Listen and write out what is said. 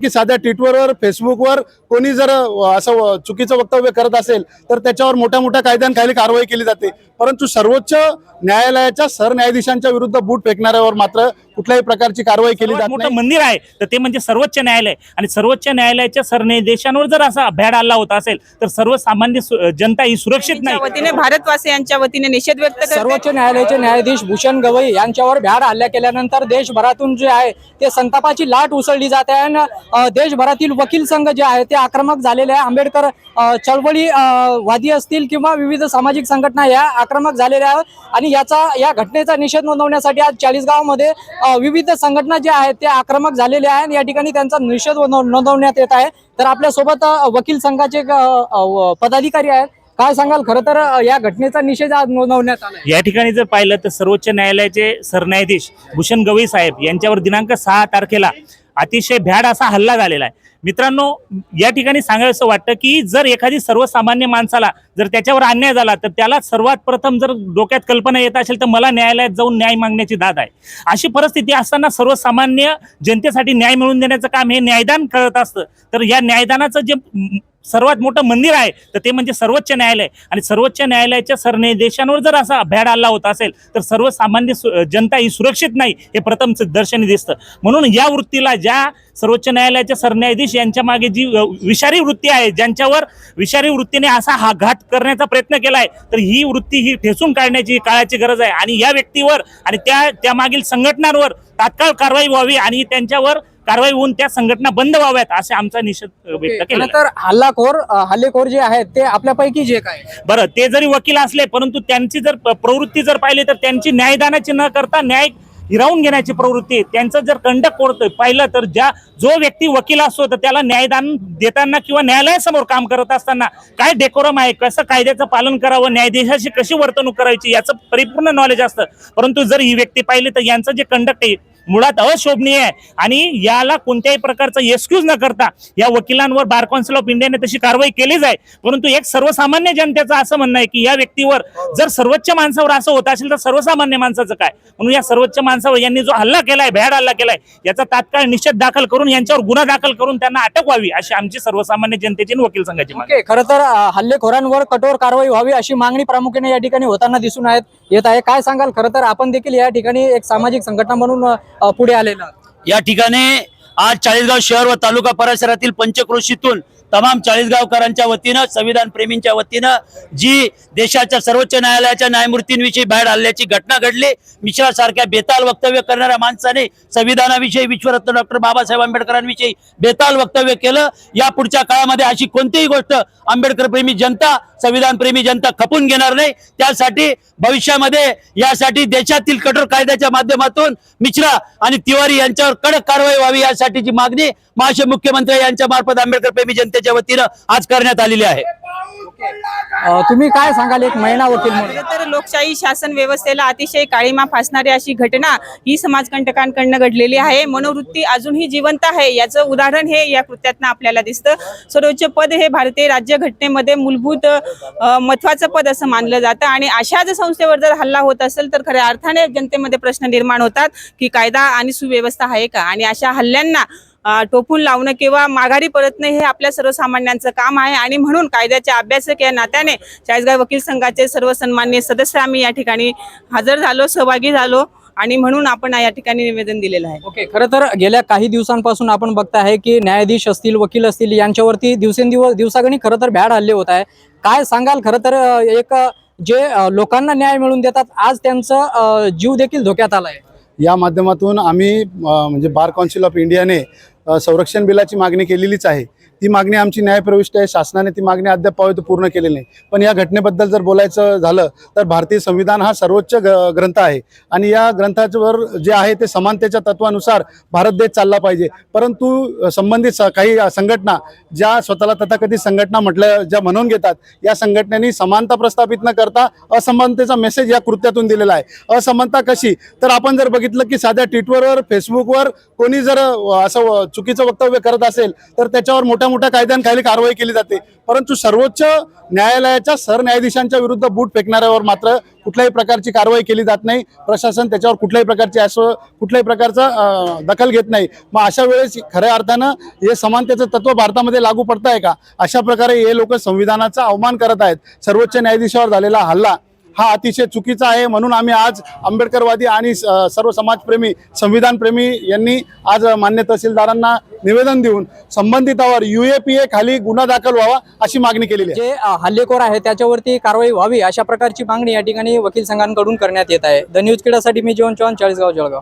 की साध्या ट्विटरवर फेसबुकवर कोणी जर असं चुकीचं वक्तव्य करत असेल तर त्याच्यावर मोठ्या मोठ्या कायद्यांखाली कारवाई केली जाते. परंतु सर्वोच्च न्यायालयाच्या सरन्यायाधीशांच्या विरुद्ध बूट फेकणाऱ्यावर मात्र कुठल्याही प्रकारची कारवाई केली जात मोठं मंदिर आहे तर ते म्हणजे सर्वोच्च न्यायालय. आणि सर्वोच्च न्यायालयाच्या सरनिर्देशांवर जर असा भ्याड हल्ला होत असेल तर सर्वसामान्य जनता ही सुरक्षित नाही. वतीने भारतवासियांच्या वतीने निषेध व्यक्त करते. सर्वोच्च न्यायालयाचे न्यायाधीश भूषण गवई यांच्यावर भ्याड हल्ला केल्यानंतर देशभरातून जे आहे ते संतापाची लाट उसळली जाते आणि देशभरातील वकील संघ जे आहे ते आक्रमक झालेले आहे. आंबेडकर चळवळी वादी असतील किंवा विविध सामाजिक संघटना या आक्रमक झालेल्या आहेत. आणि याचा या घटनेचा निषेध नोंदवण्यासाठी आज चाळीसगावमध्ये विविध संघटना ज्या आहेत त्या आक्रमक झालेल्या आहेत या ठिकाणी त्यांचा निषेध नोंदवण्यात येत आहे. तर आपल्यासोबत वकील संघाचे एक, पदाधिकारी आहेत. काय सांगाल? खरं तर या घटनेचा निषेध आज नोंदवण्यात आला या ठिकाणी जर पाहिलं तर सर्वोच्च न्यायालयाचे सरन्यायाधीश भूषण गवई साहेब यांच्यावर दिनांक सहा तारखेला अतिशय भ्याड असा हल्ला झालेला आहे. मित्रांनो या ठिकाणी सांगायचं वाटतं की जर एखादी सर्वसामान्य माणसाला जर त्याच्यावर अन्याय झाला तर त्याला सर्वात प्रथम जर डोक्यात कल्पना येत असेल तर मला न्यायालयात जाऊन न्याय मागण्याची दाद आहे. अशी परिस्थिती असताना सर्वसामान्य जनतेसाठी न्याय मिळवून देण्याचं काम हे न्यायदान करत असतं. तर या न्यायदानाचं जे सर्वात मोठं मंदिर आहे तर ते म्हणजे सर्वोच्च न्यायालय. आणि सर्वोच्च न्यायालयाच्या सरनिर्देशांवर जर असा भ्याड हल्ला होत असेल तर सर्वसामान्य सु- जनता ही सुरक्षित नाही हे प्रथम दर्शनी दिसतं. म्हणून या वृत्तीला ज्या सर्वोच्च न्यायालयाच्या सरन्यायाधीश यांच्या मागे जी विषारी वृत्ती आहे ज्यांच्यावर विषारी वृत्तीने असा हा घात करण्याचा प्रयत्न केलाय तर ही वृत्ती ही ठेचून काढण्याची काळाची गरज आहे. आणि या व्यक्तीवर आणि त्या त्यामागील संघटनांवर तात्काळ कारवाई व्हावी आणि त्यांच्यावर कारवाई होऊन त्या संघटना बंद व्हाव्यात असे आमचा निषेध व्यक्त केला तर हल्लाखोर हल्लेखोर जे आहेत ते आपल्यापैकी जे काय? बरं ते जरी वकील असले परंतु त्यांची जर प्रवृत्ती जर पाहिली तर त्यांची न्यायदानाची न करता न्याय हिरावून घेण्याची प्रवृत्ती आहे. त्यांचं जर कंडक कोणतं पाहिलं तर ज्या जो व्यक्ती वकील असतो तर त्याला न्यायदान देताना किंवा न्यायालयासमोर काम करत असताना काय डेकोरम आहे कसं कायद्याचं पालन करावं न्यायाधीशाशी कशी वर्तणूक करायची याचं परिपूर्ण नॉलेज असतं परंतु जर ही व्यक्ती पाहिली तर यांचं जे कंडक्ट आहे मुळात अशोभनीय आहे. आणि याला कोणत्याही प्रकारचा एक्सक्यूज न करता या वकिलांवर बार काउन्सिल ऑफ इंडियाने तशी कारवाई केली आहे. परंतु एक सर्वसामान्य जनतेचं असं म्हणणं आहे की या व्यक्तीवर जर सर्वोच्च माणसावर असं होत असेल तर सर्वसामान्य माणसाचं काय? म्हणून या सर्वोच्च माणसावर यांनी जो हल्ला केलाय भ्याड हल्ला केलाय याचा तात्काळ निषेध दाखल करून यांच्यावर गुन्हा दाखल करून त्यांना अटक व्हावी अशी आमची सर्वसामान्य जनतेची वकील संघाची मागणी. खरं तर हल्लेखोरांवर कठोर कारवाई व्हावी अशी मागणी प्रामुख्याने या ठिकाणी होताना दिसून आहेत येत आहे. काय सांगाल? खरं तर आपण देखील या ठिकाणी एक सामाजिक संघटना म्हणून पुढे आलेला या ठिकाणी आज चाळीसगाव शहर व तालुका परिसरातील पंचक्रोशीतून तमाम चाळीसगावकरांच्या वतीनं संविधान प्रेमींच्या वतीनं जी देशाच्या सर्वोच्च न्यायालयाच्या न्यायमूर्तींविषयी बाहेर हल्ल्याची घटना घडली मिश्रा सारख्या बेताल वक्तव्य करणाऱ्या माणसाने संविधानाविषयी विश्वरत्न डॉक्टर बाबासाहेब आंबेडकरांविषयी बेताल वक्तव्य केलं. या पुढच्या काळामध्ये अशी कोणतीही गोष्ट आंबेडकर प्रेमी जनता संविधान प्रेमी जनता खपून घेणार नाही. त्यासाठी भविष्यामध्ये यासाठी देशातील कठोर कायद्याच्या माध्यमातून मिश्रा आणि तिवारी यांच्यावर कडक कारवाई व्हावी यासाठीची मागणी महाशय मुख्यमंत्री यांच्या मार्फत आंबेडकर प्रेमी जनतेच्या वतीनं आज करण्यात आलेली आहे. तुम्ही काय सांगाल एक महिना वकील म्हणून? तर लोकशाही शासन व्यवस्थेला अतिशय काळीमा फासणारी अशी घटना ही समाजकंटकांकडनं घडलेली आहे. मनोवृत्ती अजूनही जिवंत आहे. याचं उदाहरण हे या कृत्यातनं आपल्याला दिसतं. सर्वोच्च पद हे भारतीय राज्यघटनेमध्ये मूलभूत अ, महत्वाचं पद असं मानलं जातं. आणि अशा जर संस्थेवर जर हल्ला होत असेल तर खऱ्या अर्थाने जनतेमध्ये प्रश्न निर्माण होतात की कायदा आणि सुव्यवस्था आहे का? आणि अशा हल्ल्यांना टोपून लावणं किंवा माघारी परतणं हे आपल्या सर्वसामान्यांचं काम आहे. आणि म्हणून कायद्याचे अभ्यासक या नात्याने चाळीसगाव वकील संघाचे सर्व सन्मान्य सदस्य आम्ही या ठिकाणी हजर झालो सहभागी झालो आणि म्हणून आपण या ठिकाणी निवेदन दिलेलं आहे. ओके खरं तर गेल्या काही दिवसांपासून आपण बघताय की न्यायाधीश असतील वकील असतील यांच्यावरती दिवसेंदिवस दिवसागणी खरं तर भ्याड हल्ले होत आहे. काय सांगाल? खरं तर एक जे लोकांना न्याय मिळवून देतात आज त्यांचं जीव देखील धोक्यात आलाय. या माध्यमातून आम्ही म्हणजे बार काउन्सिल ऑफ इंडियाने संरक्षण बिलाची मागणी केलेलीच आहे. ती मागणी आमची न्यायप्रविष्ट आहे शासनाने ती मागणी अद्याप पूर्ण केलेली नाही. पण या घटनेबद्दल जर बोलायचं झालं तर भारतीय संविधान हा सर्वोच्च ग- ग्रंथ आहे. आणि या ग्रंथावर जे आहे ते समानतेच्या तत्वानुसार भारत देश चालला पाहिजे. परंतु संबंधित स- काही संघटना ज्या स्वतःला तथाकथित संघटना म्हटल्या ज्या म्हणून घेतात या संघटनेनी समानता प्रस्थापित न करता असमानतेचा मेसेज या कृत्यातून दिलेला आहे. असमानता कशी? तर आपण जर बघितलं की साध्या ट्विटरवर फेसबुकवर कोणी जर असं चुकीचं वक्तव्य करत असेल तर त्याच्यावर मोठ्या मोठ्या कायद्यांखाली कारवाई केली जाते. परंतु सर्वोच्च न्यायालयाच्या सरन्यायाधीशांच्या विरुद्ध बूट फेकणाऱ्यावर मात्र कुठल्याही प्रकारची कारवाई केली जात नाही. प्रशासन त्याच्यावर कुठल्याही प्रकारची असं कुठल्याही प्रकारचा दखल घेत नाही. मग अशा वेळेस खऱ्या अर्थानं हे समानतेचं तत्व भारतामध्ये लागू पडत आहे का? अशा प्रकारे हे लोक संविधानाचा अवमान करत आहेत. सर्वोच्च न्यायाधीशावर झालेला हल्ला हा अतिशय चुकीचा आहे. म्हणून आम्ही आज आंबेडकरवादी आणि सर्व समाजप्रेमी संविधानप्रेमी यांनी आज मान्य तहसीलदारांना निवेदन देऊन संबंधितावर युएपीए खाली गुन्हा दाखल व्हावा अशी मागणी केलेली आहे. जे हल्लेखोर आहे त्याच्यावरती कारवाई व्हावी अशा प्रकारची मागणी या ठिकाणी वकील संघांकडून करण्यात येत आहे. द न्यूज किडासाठी मी जीवन चव्हाण चाळीसगाव जळगाव.